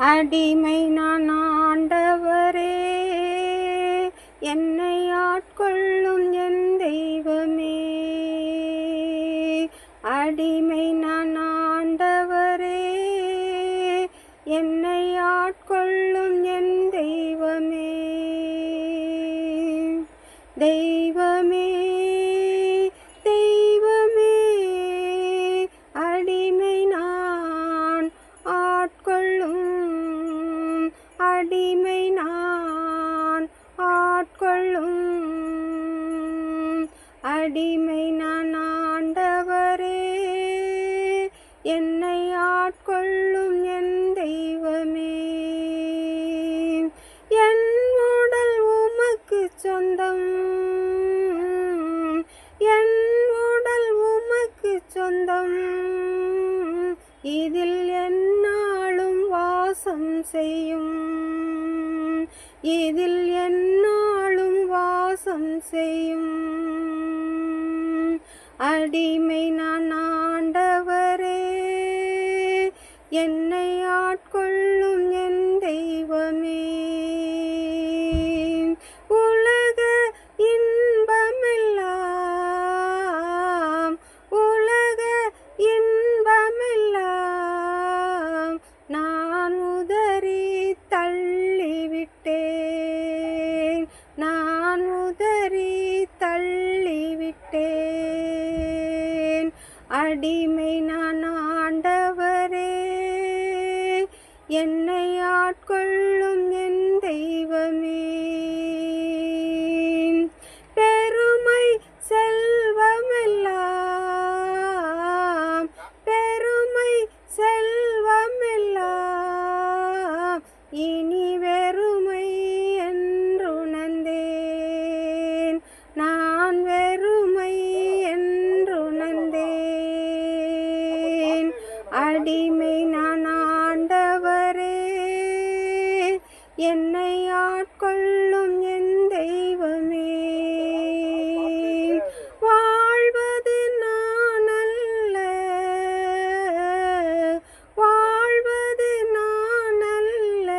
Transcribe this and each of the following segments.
அடிமை நான் ஆண்டவரே என்னை ஆட்கொள்ளும் என் தெய்வமே. அடிமை நான் ஆண்டவரே என்னை ஆட்கொள்ளும் என் தெய்வமே. தெய்வ அடிமை நான் ஆட்கொள்ளும். அடிமை நான் ஆண்டவரே என்னை ஆட்கொள்ளும் என் தெய்வமே. என் உடல் உமக்கு சொந்தம். என் உடல் உமக்கு சொந்தம். இதில் என்னாலும் வாசம் செய்யும். இதில் என்னாலும் வாசம் செய்யும். அடிமை நான் அடிமை நான் ஆண்டவரே. என்னை ஆட்கொள்ளும் என் தெய்வமே. பெருமை செல்வமெல்லாம் பெருமை செல்வமெல்லாம் இனி அடிமை நான் ஆண்டவரே. என்னை ஆட்கொள்ளும் என் தெய்வமே. வாழ்வது நான் அல்ல. வாழ்வது நான் அல்ல.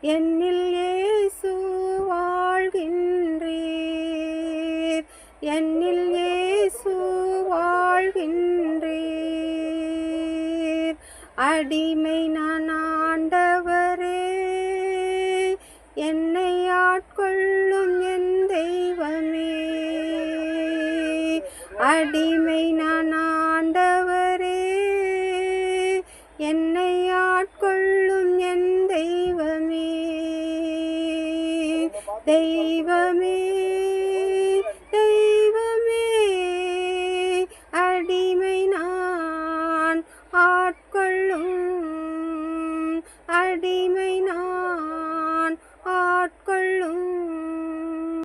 என்னில் இயேசு வாழ்கின்றீர். என்னில் இயேசு அடிமை நான் ஆண்டவரே. என்னை ஆட்கொள்ளும் என் தெய்வமே. அடிமை நான் ஆண்டவரே. என்னை ஆட்கொள்ளும் என் தெய்வமே. தெய்வமே நான் ஆட்கொள்ளும் அடிமை